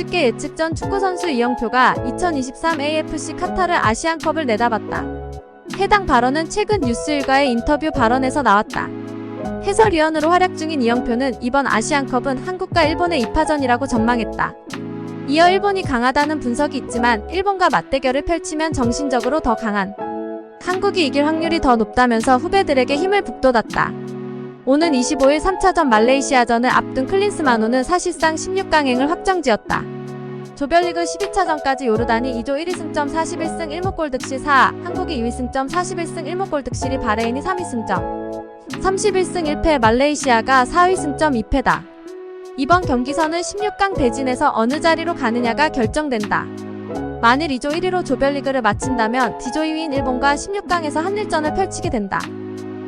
집계 예측전 축구선수 이영표가 2023 AFC 카타르 아시안컵을 내다봤다. 해당 발언은 최근 뉴스일과의 인터뷰 발언에서 나왔다. 해설위원으로 활약 중인 이영표는 이번 아시안컵은 한국과 일본의 2파전이라고 전망했다. 이어 일본이 강하다는 분석이 있지만 일본과 맞대결을 펼치면 정신적으로 더 강한 한국이 이길 확률이 더 높다면서 후배들에게 힘을 북돋았다. 오는 25일 3차전 말레이시아전을 앞둔 클린스만호는 사실상 16강행을 확정지었다. 조별리그 12차전까지 요르단이 2조 1위 승점 41승 1무골 득실 4, 한국이 2위 승점 41승 1무골 득실이 바레인이 3위 승점 31승 1패 말레이시아가 4위 승점 2패다. 이번 경기선은 16강 대진에서 어느 자리로 가느냐가 결정된다. 만일 2조 1위로 조별리그를 마친다면 D조 2위인 일본과 16강에서 한일전을 펼치게 된다.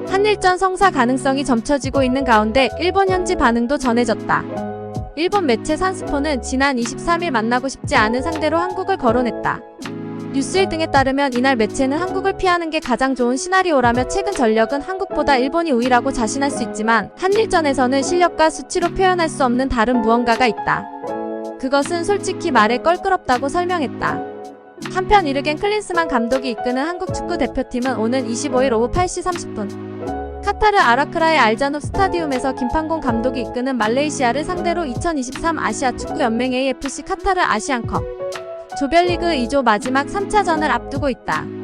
한일전 성사 가능성이 점쳐지고 있는 가운데 일본 현지 반응도 전해졌다. 일본 매체 산스포는 지난 23일 만나고 싶지 않은 상대로 한국을 거론했다. 뉴스일 등에 따르면 이날 매체는 한국을 피하는 게 가장 좋은 시나리오라며 최근 전력은 한국보다 일본이 우위라고 자신할 수 있지만 한일전에서는 실력과 수치로 표현할 수 없는 다른 무언가가 있다. 그것은 솔직히 말해 껄끄럽다고 설명했다. 한편 이르겐 클린스만 감독이 이끄는 한국 축구 대표팀은 오는 25일 오후 8시 30분 카타르 아라크라의 알자노 스타디움에서 김판공 감독이 이끄는 말레이시아를 상대로 2023 아시아 축구 연맹 AFC 카타르 아시안컵 조별리그 2조 마지막 3차전을 앞두고 있다.